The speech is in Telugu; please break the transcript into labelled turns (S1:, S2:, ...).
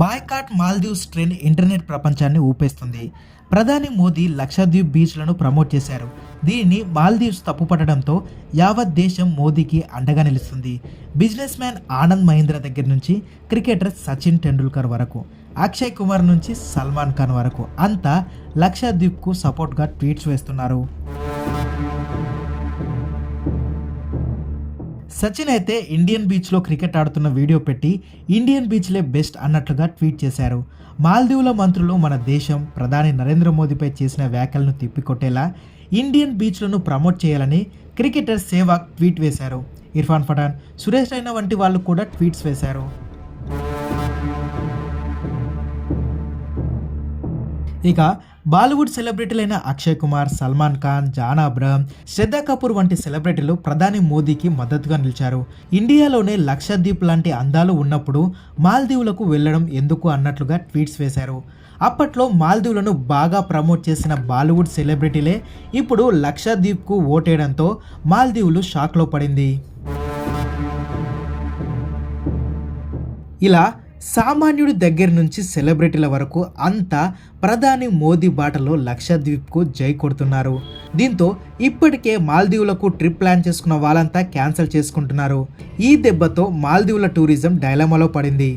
S1: బాయ్కాట్ మాల్దీవ్స్ ట్రెండ్ ఇంటర్నెట్ ప్రపంచాన్ని ఊపేస్తుంది. ప్రధాని మోదీ లక్షద్వీప్ బీచ్లను ప్రమోట్ చేశారు. దీనిని మాల్దీవ్స్ తప్పుపట్టడంతో యావత్ దేశం మోదీకి అండగా నిలుస్తుంది. బిజినెస్ మ్యాన్ ఆనంద్ మహీంద్ర దగ్గర నుంచి క్రికెటర్ సచిన్ టెండూల్కర్ వరకు అక్షయ్ కుమార్ నుంచి సల్మాన్ ఖాన్ వరకు అంతా లక్షద్వీప్కు సపోర్ట్గా ట్వీట్స్ వేస్తున్నారు. సచిన్ అయితే ఇండియన్ బీచ్లో క్రికెట్ ఆడుతున్న వీడియో పెట్టి ఇండియన్ బీచ్లే బెస్ట్ అన్నట్లుగా ట్వీట్ చేశారు. మాల్దీవుల మంత్రులు మన దేశం ప్రధాని నరేంద్ర మోదీపై చేసిన వ్యాఖ్యలను తిప్పికొట్టేలా ఇండియన్ బీచ్లను ప్రమోట్ చేయాలని క్రికెటర్ సేవాగ్ ట్వీట్ వేశారు. ఇర్ఫాన్ పఠాన్ సురేష్ రైనా వంటి వాళ్ళు కూడా ట్వీట్స్ వేశారు. ఇక బాలీవుడ్ సెలబ్రిటీలైన అక్షయ్ కుమార్ సల్మాన్ ఖాన్ జాన్ అబ్రహం శ్రద్ధా కపూర్ వంటి సెలబ్రిటీలు ప్రధాని మోదీకి మద్దతుగా నిలిచారు. ఇండియాలోనే లక్షద్వీప్ లాంటి అందాలు ఉన్నప్పుడు మాల్దీవులకు వెళ్ళడం ఎందుకు అన్నట్లుగా ట్వీట్స్ వేశారు. అప్పట్లో మాల్దీవులను బాగా ప్రమోట్ చేసిన బాలీవుడ్ సెలబ్రిటీలే ఇప్పుడు లక్షద్వీప్కు ఓటేయడంతో మాల్దీవులు షాక్లో పడింది. ఇలా సామాన్యుడి దగ్గర నుంచి సెలబ్రిటీల వరకు అంతా ప్రధాని మోదీ బాటలో లక్షద్వీప్కు జై కొడుతున్నారు. దీంతో ఇప్పటికే మాల్దీవులకు ట్రిప్ ప్లాన్ చేసుకున్న వాళ్ళంతా క్యాన్సిల్ చేసుకుంటున్నారు. ఈ దెబ్బతో మాల్దీవుల టూరిజం డైలమాలో పడింది.